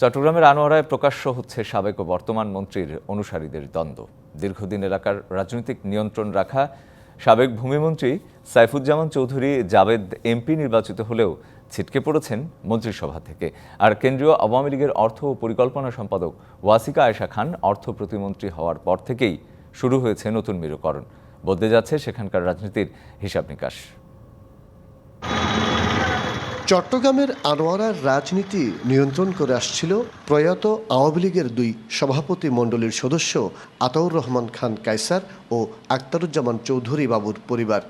চট্টগ্রামের আনোয়ারায় প্রকাশ্য হচ্ছে সাবেক ও বর্তমান মন্ত্রীর অনুসারীদের দ্বন্দ্ব। দীর্ঘদিন এলাকার রাজনৈতিক নিয়ন্ত্রণ রাখা সাবেক ভূমিমন্ত্রী সাইফুজ্জামান চৌধুরী জাবেদ এমপি নির্বাচিত হলেও ছিটকে পড়েছেন মন্ত্রিসভা থেকে। আর কেন্দ্রীয় আওয়ামী লীগের অর্থ ও পরিকল্পনা সম্পাদক ওয়াসিকা আয়েশা খান অর্থ প্রতিমন্ত্রী হওয়ার পর থেকেই শুরু হয়েছে নতুন মেরুকরণ। বদলে যাচ্ছে সেখানকার রাজনীতির হিসাব নিকাশ। চট্টগ্রামের আনোয়ারার রাজনীতি নিয়ন্ত্রণ করে আসছিল প্রয়াত আওয়ামী লীগের দুই সভাপতি মণ্ডলীর সদস্য আতাউর রহমান খান কায়সার ও আক্তারুজ্জামান চৌধুরী বাবুর পরিবার।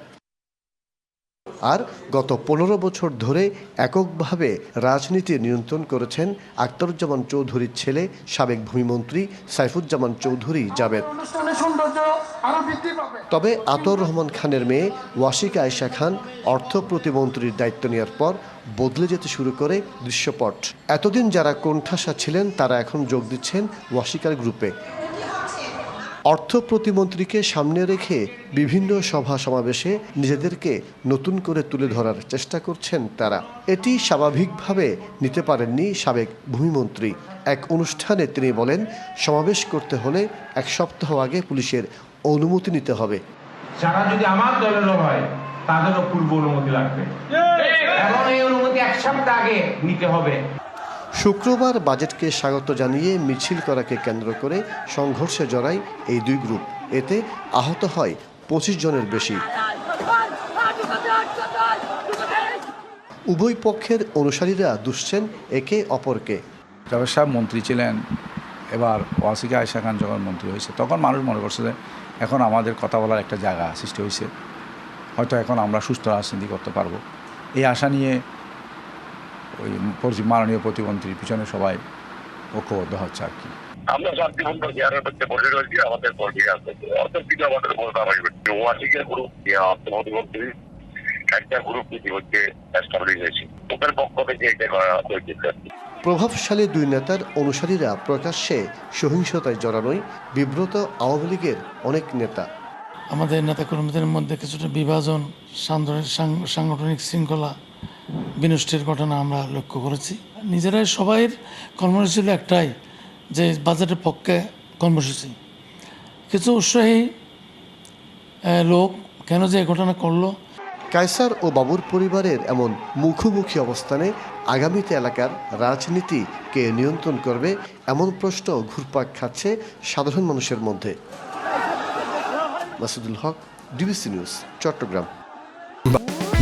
আর গত পনেরো বছর ধরে এককভাবে রাজনীতি নিয়ন্ত্রণ করেছেন আক্তারুজ্জামান চৌধুরীর ছেলে, সাবেক ভূমিমন্ত্রী সাইফুজ্জামান চৌধুরী জাবেদ। তবে আতর রহমান খানের মেয়ে ওয়াসিকা আয়েশা খান অর্থ প্রতিমন্ত্রীর দায়িত্ব নেওয়ার পর বদলে যেতে শুরু করে দৃশ্যপট। এতদিন যারা কোণঠাসা ছিলেন, তারা এখন যোগ দিচ্ছেন ওয়াসিকার গ্রুপে। অর্থ প্রতিমন্ত্রীকে সামনে রেখে বিভিন্ন সভা সমাবেশে নিজেদেরকে নতুন করে তুলে ধরার চেষ্টা করছেন তারা। এটি স্বাভাবিকভাবে নিতে পারেননি সাবেক ভূমিমন্ত্রী। এক অনুষ্ঠানে তিনি বলেন সমাবেশ করতে হলে এক সপ্তাহ আগে পুলিশের অনুমতি নিতে হবে। যারা যদি আমার দলেরও হয় তাদেরও পূর্ব অনুমতি লাগবে। এবং এই অনুমতি এক সপ্তাহ আগে নিতে হবে। শুক্রবার বাজেটকে স্বাগত জানিয়ে মিছিল করাকে কেন্দ্র করে সংঘর্ষে জড়ায় এই দুই গ্রুপ। এতে আহত হয় পঁচিশ জনের বেশি। উভয় পক্ষের অনুসারীরা দুষছেন একে অপরকে। জাভেদ সাহেব মন্ত্রী ছিলেন, এবার ওয়াসিকা আয়সা খান যখন মন্ত্রী হয়েছে, তখন মানুষ মনে করছে যে এখন আমাদের কথা বলার একটা জায়গা সৃষ্টি হয়েছে। হয়তো এখন আমরা সুস্থ রাজনীতি করতে পারব। এই আশা নিয়ে ওই পরি- মাননীয় প্রতিমন্ত্রীর পিছনে সবাই ঐক্যবদ্ধ হচ্ছে আর কি। আমরা শান্তিপূর্ণ চেয়ারের মধ্যে বসে রয়েছি আমাদের কর্মী আছে কিছু আমাদের গ্রুপ অর্থমন্ত্রী একটা গ্রুপ ইতিমধ্যে এস্টাবলিশ হয়েছে। ওদের পক্ষ থেকে এটা করা হয়েছে। প্রভাবশালী দুই নেতার অনুসারীরা প্রকাশ্যে সহিংসতায় জড়ানোয় বিব্রত আওয়ামী লীগের অনেক নেতা। আমাদের নেতাকর্মীদের মধ্যে কিছুটা বিভাজন সাংগঠনিক শৃঙ্খলা বিনষ্টের ঘটনা আমরা লক্ষ্য করেছি। নিজেরাই সবাই কর্মসূচি ছিল একটাই, যে বাজেটের পক্ষে কর্মসূচি। কিছু উৎসাহী লোক কেন যে ঘটনা করল? কায়সার ও বাবুর পরিবারের এমন মুখোমুখি অবস্থানে আগামীতে এলাকার রাজনীতি কে নিয়ন্ত্রণ করবে, এমন প্রশ্ন ঘুরপাক খাচ্ছে সাধারণ মানুষের মধ্যে। Masudul Haque, DBC news, Chattogram.